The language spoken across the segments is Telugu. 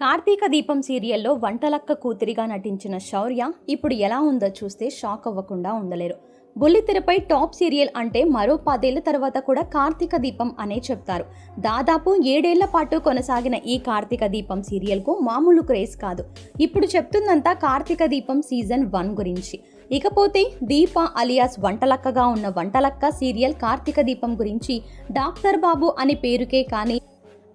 కార్తీక దీపం సీరియల్లో వంటలక్క కూతురిగా నటించిన శౌర్య ఇప్పుడు ఎలా ఉందో చూస్తే షాక్ అవ్వకుండా ఉండలేరు. బుల్లితెరపై టాప్ సీరియల్ అంటే మరో పదేళ్ళ తర్వాత కూడా కార్తీక దీపం అనే చెప్తారు. దాదాపు ఏడేళ్ళ పాటు కొనసాగిన ఈ కార్తీక దీపం సీరియల్కు మామూలు క్రేజ్ కాదు. ఇప్పుడు చెప్తుందంతా కార్తీక దీపం సీజన్ వన్ గురించి. ఇకపోతే దీప అలియాస్ వంటలక్కగా ఉన్న వంటలక్క సీరియల్ కార్తీక దీపం గురించి డాక్టర్ బాబు అని పేరుకే కానీ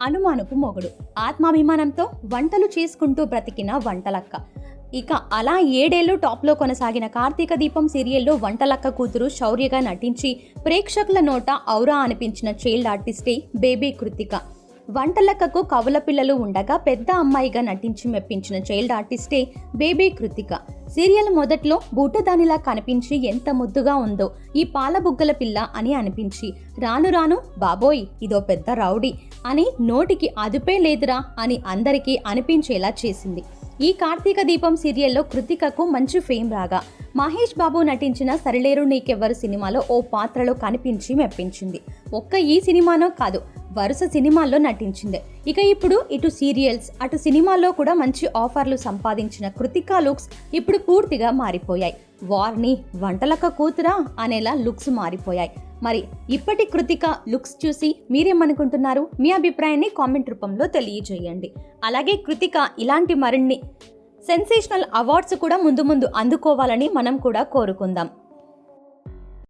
అనుమానపు మొగుడు. ఆత్మాభిమానంతో వంటలు చేసుకుంటూ బ్రతికిన వంటలక్క. ఇక అలా ఏడేళ్ళు టాప్లో కొనసాగిన కార్తీక దీపం సీరియల్లో వంటలక్క కూతురు శౌర్యగా నటించి ప్రేక్షకుల నోట ఔరా అనిపించిన చైల్డ్ ఆర్టిస్టే బేబీ కృతిక. వంటలక్కకు కవుల పిల్లలు ఉండగా పెద్ద అమ్మాయిగా నటించి మెప్పించిన చైల్డ్ ఆర్టిస్టే బేబీ కృతిక. సీరియల్ మొదట్లో బూటదానిలా కనిపించి ఎంత ముద్దుగా ఉందో ఈ పాలబుగ్గల పిల్ల అని అనిపించి రాను రాను బాబోయ్ ఇదో పెద్ద రౌడీ అని నోటికి అదుపే లేదురా అని అందరికీ అనిపించేలా చేసింది. ఈ కార్తీక దీపం సీరియల్లో కృతికకు మంచి ఫేమ్ రాగా మహేష్ బాబు నటించిన సరిలేరు నీకెవ్వరు సినిమాలో ఓ పాత్రలో కనిపించి మెప్పించింది. ఒక్క ఈ సినిమానో కాదు వరుస సినిమాల్లో నటించింది. ఇక ఇప్పుడు ఇటు సీరియల్స్ అటు సినిమాల్లో కూడా మంచి ఆఫర్లు సంపాదించిన కృతికా లుక్స్ ఇప్పుడు పూర్తిగా మారిపోయాయి. వార్ని వంటలక కూతురా అనేలా లుక్స్ మారిపోయాయి. మరి ఇప్పటి కృతిక లుక్స్ చూసి మీరేమనుకుంటున్నారు? మీ అభిప్రాయాన్ని కామెంట్ రూపంలో తెలియజేయండి. అలాగే కృతిక ఇలాంటి మరిన్ని సెన్సేషనల్ అవార్డ్స్ కూడా ముందు ముందు అందుకోవాలని మనం కూడా కోరుకుందాం.